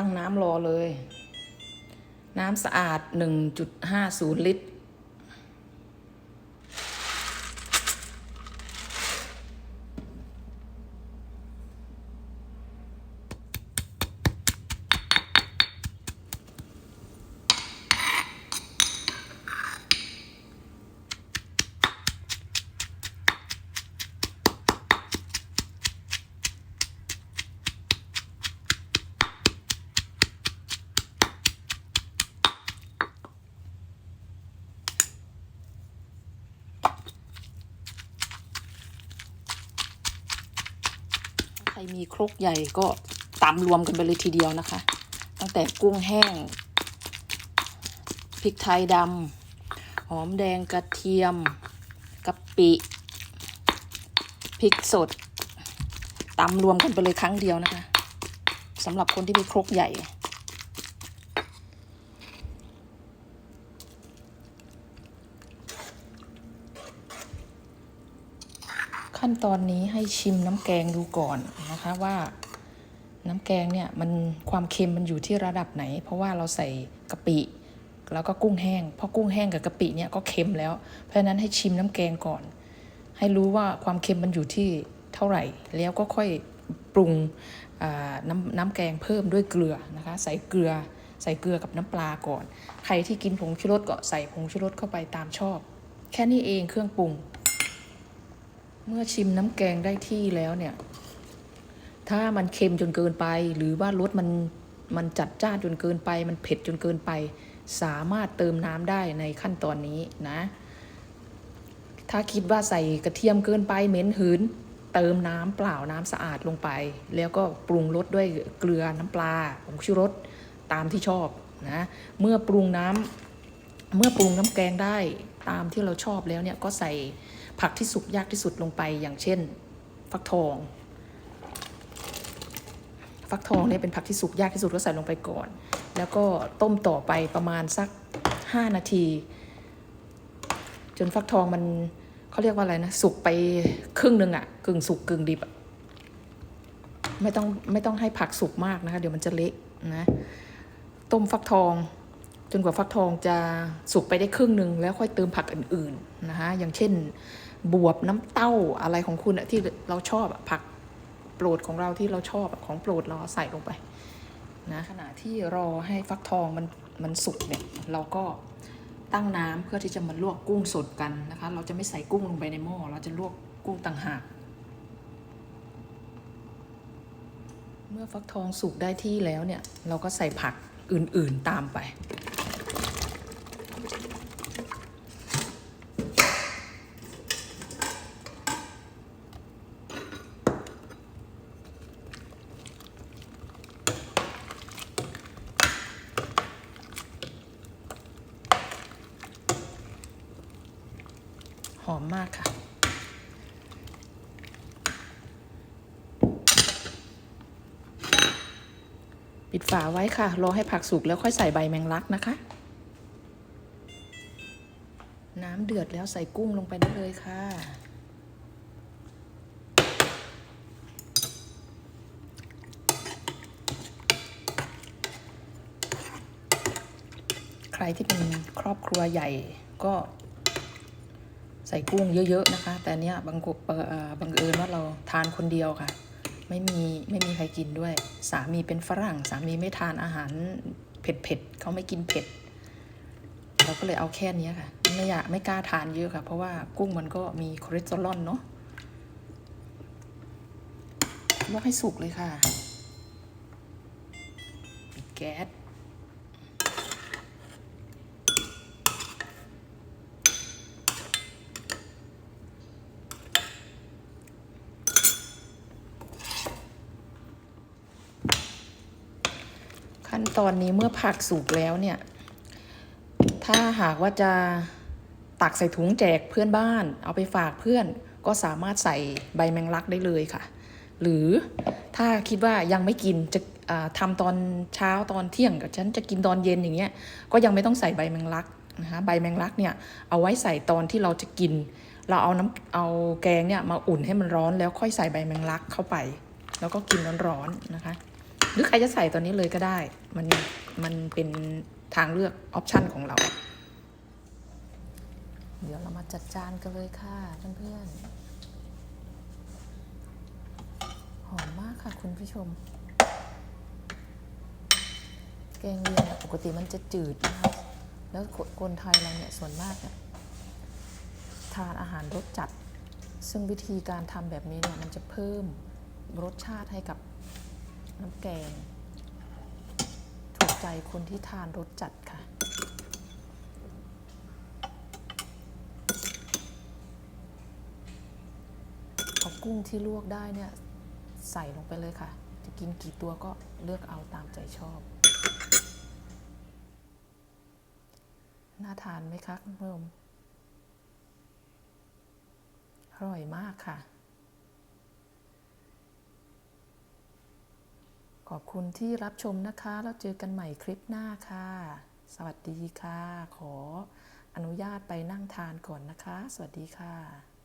ตั้งน้ำรอเลย น้ำสะอาด 1.50 ลิตร รมีครกใหญ่ก็ตำรวมกันไปเลยทีเดียวนะคะ ตั้งแต่กุ้งแห้งพริกไทยดำหอมแดงกระเทียมกะปิพริกสดตำรวมกันไปเลยครั้งเดียวนะคะสำหรับคนที่มีครกใหญ่ ขั้นตอนนี้ให้ชิมน้ำแกงดูก่อนนะคะว่าน้ำแกงเนี่ยมันความเค็มมันอยู่ที่ระดับไหน เพราะว่าเราใส่กะปิแล้วก็กุ้งแห้งเพราะกุ้งแห้งกับกะปิเนี่ยก็เค็มแล้ว เพราะฉะนั้นให้ชิมน้ำแกงก่อน ให้รู้ว่าความเค็มมันอยู่ที่เท่าไหร่ แล้วก็ค่อยปรุงน้ำน้ำแกงเพิ่มด้วยเกลือนะคะ ใส่เกลือใส่เกลือกับน้ำปลาก่อน ใครที่กินผงชูรสก็ใส่ผงชูรสเข้าไปตามชอบ แค่นี้เองเครื่องปรุง เมื่อชิมน้ำแกงได้ที่แล้วเนี่ย ถ้ามันเค็มจนเกินไป หรือว่ารสมันมันจัดจ้านจนเกินไป มันเผ็ดจนเกินไป สามารถเติมน้ำได้ในขั้นตอนนี้นะ ถ้าคิดว่าใส่กระเทียมเกินไปเหม็นหืน เติมน้ำเปล่าน้ำสะอาดลงไป แล้วก็ปรุงรสด้วยเกลือน้ำปลาผงชูรสตามที่ชอบนะ เมื่อปรุงน้ำเมื่อปรุงน้ำแกงได้ตามที่เราชอบแล้วเนี่ยก็ใส่ ผักที่สุกยากที่สุดลงไปอย่างเช่น ฟักทอง ฟักทองเนี่ยเป็นผักที่สุกยากที่สุดก็ใส่ลงไปก่อน แล้วก็ต้มต่อไปประมาณสัก 5 นาที จนฟักทองมันเขาเรียกว่าอะไรนะสุกไปครึ่งหนึ่งอะกึ่งสุกกึ่งดิบอะไม่ต้องไม่ต้องให้ผักสุกมากนะคะ เดี๋ยวมันจะเละนะต้มฟักทองจนกว่าฟักทองจะสุกไปได้ครึ่งหนึ่งแล้วค่อยเติมผักอื่นๆนะคะอย่างเช่น บวบน้ำเต้าอะไรของคุณอะที่เราชอบอะผักโปรดของเราที่เราชอบของโปรดเราใส่ลงไปนะขณะที่รอให้ฟักทองมันมันสุกเนี่ยเราก็ตั้งน้ำเพื่อที่จะมาลวกกุ้งสดกันนะคะ เราจะไม่ใส่กุ้งลงไปในหม้อเราจะลวกกุ้งต่างหาก เมื่อฟักทองสุกได้ที่แล้วเนี่ยเราก็ใส่ผักอื่นๆตามไป อมมากค่ะ ปิดฝาไว้ค่ะ รอให้ผักสุกแล้วค่อยใส่ใบแมงลักนะคะ น้ำเดือดแล้วใส่กุ้งลงไปได้เลยค่ะใครที่เป็นครอบครัวใหญ่ก็ ใส่กุ้งเยอะ ๆ นะคะ แต่เนี้ยบางกบบางเอิญว่าเราทานคนเดียวค่ะ ไม่มีไม่มีใครกินด้วย สามีเป็นฝรั่ง สามีไม่ทานอาหารเผ็ดๆเขาไม่กินเผ็ด เราก็เลยเอาแค่นี้ค่ะ ไม่อยากไม่กล้าทานเยอะค่ะ เพราะว่ากุ้งมันก็มีคอเลสเตอรอลเนาะลวกให้สุกเลยค่ะปิดแก๊ส ขั้นตอนนี้เมื่อผักสุกแล้วเนี่ย ถ้าหากว่าจะตักใส่ถุงแจกเพื่อนบ้าน เอาไปฝากเพื่อนก็สามารถใส่ใบแมงลักได้เลยค่ะ หรือถ้าคิดว่ายังไม่กินจะอ่าทำตอนเช้าตอนเที่ยงกับฉันจะกินตอนเย็นอย่างเงี้ยก็ยังไม่ต้องใส่ใบแมงลักนะคะใบแมงลักเนี่ยเอาไว้ใส่ตอนที่เราจะกิน เราเอาน้ำเอาแกงเนี่ยมาอุ่นให้มันร้อนแล้วค่อยใส่ใบแมงลักเข้าไป แล้วก็กินร้อนๆนะคะ รือใครจะใส่ตอนนี้เลยก็ได้ มันมันเป็นทางเลือกออปชันของเรา เดี๋ยวเรามาจัดจานกันเลยค่ะเพื่อนๆ หอมมากค่ะคุณผู้ชม แกงเลียงเนี่ยปกติมันจะจืดนะคะแล้วคนไทยเราเนี่ยส่วนมากเนี่ยทานอาหารรสจัด ซึ่งวิธีการทำแบบนี้เนี่ยมันจะเพิ่มรสชาติให้กับ น้ำแกง ถูกใจคนที่ทานรสจัดค่ะ เอากุ้งที่ลวกได้เนี่ย ใส่ลงไปเลยค่ะ จะกินกี่ตัวก็เลือกเอาตามใจชอบ น่าทานไหมคะคุณผู้ชมอร่อยมากค่ะ ขอบคุณที่รับชมนะคะ แล้วเจอกันใหม่คลิปหน้าค่ะ สวัสดีค่ะ ขออนุญาตไปนั่งทานก่อนนะคะ สวัสดีค่ะ